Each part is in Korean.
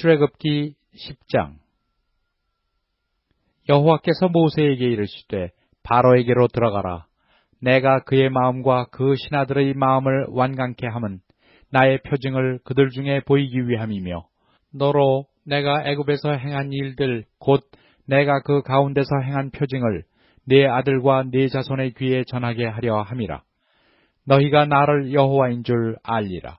출애굽기 10장. 여호와께서 모세에게 이르시되 바로에게로 들어가라. 내가 그의 마음과 그 신하들의 마음을 완강케 함은 나의 표징을 그들 중에 보이기 위함이며 너로 내가 애굽에서 행한 일들 곧 내가 그 가운데서 행한 표징을 네 아들과 네 자손의 귀에 전하게 하려 함이라. 너희가 나를 여호와인 줄 알리라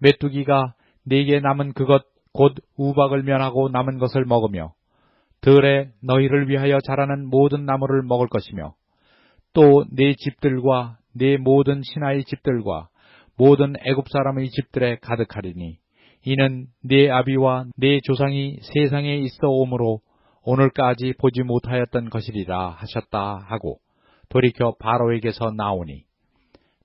메뚜기가 네게 남은 그것 곧 우박을 면하고 남은 것을 먹으며 들에 너희를 위하여 자라는 모든 나무를 먹을 것이며 또 네 집들과 네 모든 신하의 집들과 모든 애굽 사람의 집들에 가득하리니 이는 네 아비와 네 조상이 세상에 있어 오므로 오늘까지 보지 못하였던 것이리라 하셨다 하고 돌이켜 바로에게서 나오니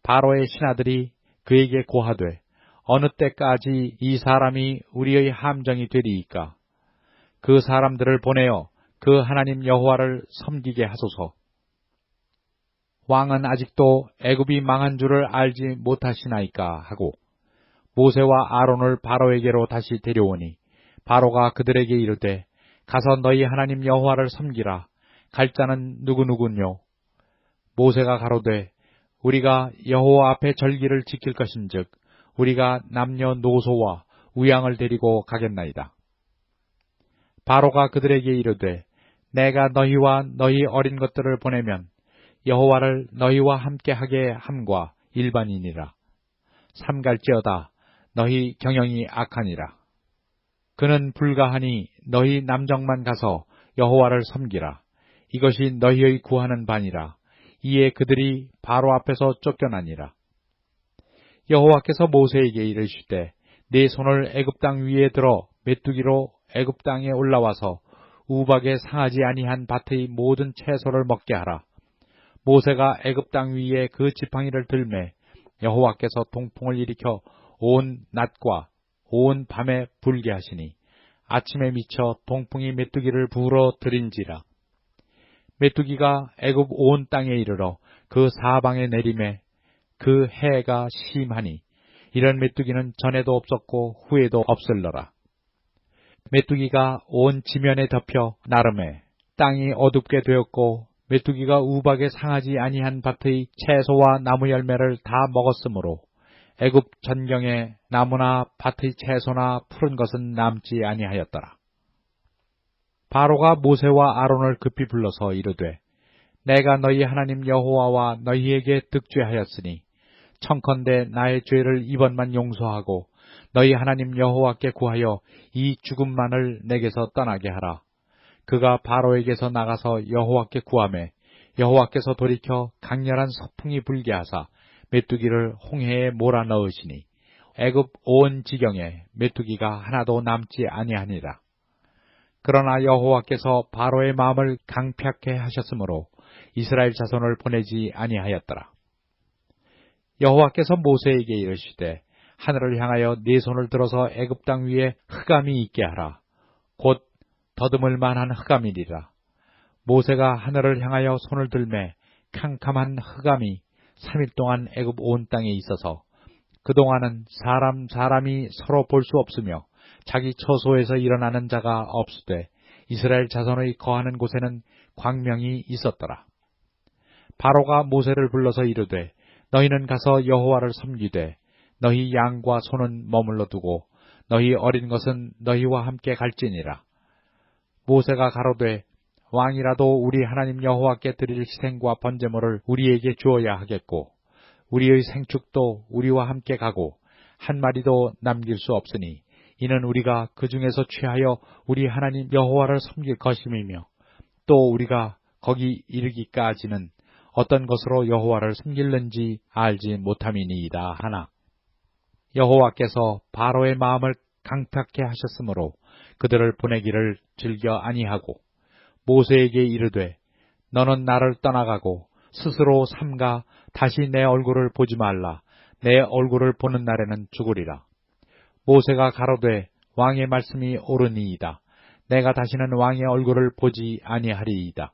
바로의 신하들이 그에게 고하되 어느 때까지 이 사람이 우리의 함정이 되리이까? 그 사람들을 보내어 그 하나님 여호와를 섬기게 하소서. 왕은 아직도 애굽이 망한 줄을 알지 못하시나이까 하고 모세와 아론을 바로에게로 다시 데려오니 바로가 그들에게 이르되 가서 너희 하나님 여호와를 섬기라. 갈 자는 누구누군요 모세가 가로되 우리가 여호와 앞에 절기를 지킬 것인즉 우리가 남녀 노소와 우양을 데리고 가겠나이다. 바로가 그들에게 이르되 내가 너희와 너희 어린 것들을 보내면 여호와를 너희와 함께 하게 함과 일반이니라. 삼갈지어다 너희 경영이 악하니라. 그는 불가하니 너희 남정만 가서 여호와를 섬기라. 이것이 너희의 구하는 바니라. 이에 그들이 바로 앞에서 쫓겨나니라. 여호와께서 모세에게 이르시되 네 손을 애굽 땅 위에 들어 메뚜기로 애굽 땅에 올라와서 우박에 상하지 아니한 밭의 모든 채소를 먹게 하라. 모세가 애굽 땅 위에 그 지팡이를 들매 여호와께서 동풍을 일으켜 온 낮과 온 밤에 불게 하시니 아침에 미쳐 동풍이 메뚜기를 불어 들인지라. 메뚜기가 애굽 온 땅에 이르러 그 사방에 내림에 그 해가 심하니 이런 메뚜기는 전에도 없었고 후에도 없을러라. 메뚜기가 온 지면에 덮여 나름에 땅이 어둡게 되었고 메뚜기가 우박에 상하지 아니한 밭의 채소와 나무 열매를 다 먹었으므로 애굽 전경에 나무나 밭의 채소나 푸른 것은 남지 아니하였더라. 바로가 모세와 아론을 급히 불러서 이르되 내가 너희 하나님 여호와와 너희에게 득죄하였으니 청컨대 나의 죄를 이번만 용서하고 너희 하나님 여호와께 구하여 이 죽음만을 내게서 떠나게 하라. 그가 바로에게서 나가서 여호와께 구함에 여호와께서 돌이켜 강렬한 서풍이 불게 하사 메뚜기를 홍해에 몰아넣으시니 애굽 온 지경에 메뚜기가 하나도 남지 아니하니라. 그러나 여호와께서 바로의 마음을 강팍해 하셨으므로 이스라엘 자손을 보내지 아니하였더라. 여호와께서 모세에게 이르시되 하늘을 향하여 네 손을 들어서 애굽 땅 위에 흑암이 있게 하라. 곧 더듬을 만한 흑암이리라. 모세가 하늘을 향하여 손을 들매 캄캄한 흑암이 3일 동안 애굽 온 땅에 있어서 그동안은 사람 사람이 서로 볼 수 없으며 자기 처소에서 일어나는 자가 없으되 이스라엘 자손의 거하는 곳에는 광명이 있었더라. 바로가 모세를 불러서 이르되 너희는 가서 여호와를 섬기되 너희 양과 소는 머물러 두고 너희 어린 것은 너희와 함께 갈지니라. 모세가 가로되 왕이라도 우리 하나님 여호와께 드릴 희생과 번제물을 우리에게 주어야 하겠고 우리의 생축도 우리와 함께 가고 한 마리도 남길 수 없으니 이는 우리가 그 중에서 취하여 우리 하나님 여호와를 섬길 것임이며 또 우리가 거기 이르기까지는 어떤 것으로 여호와를 섬길는지 알지 못함이니이다 하나. 여호와께서 바로의 마음을 강탁해 하셨으므로 그들을 보내기를 즐겨 아니하고 모세에게 이르되 너는 나를 떠나가고 스스로 삼가 다시 내 얼굴을 보지 말라. 내 얼굴을 보는 날에는 죽으리라. 모세가 가로되 왕의 말씀이 옳으니이다. 내가 다시는 왕의 얼굴을 보지 아니하리이다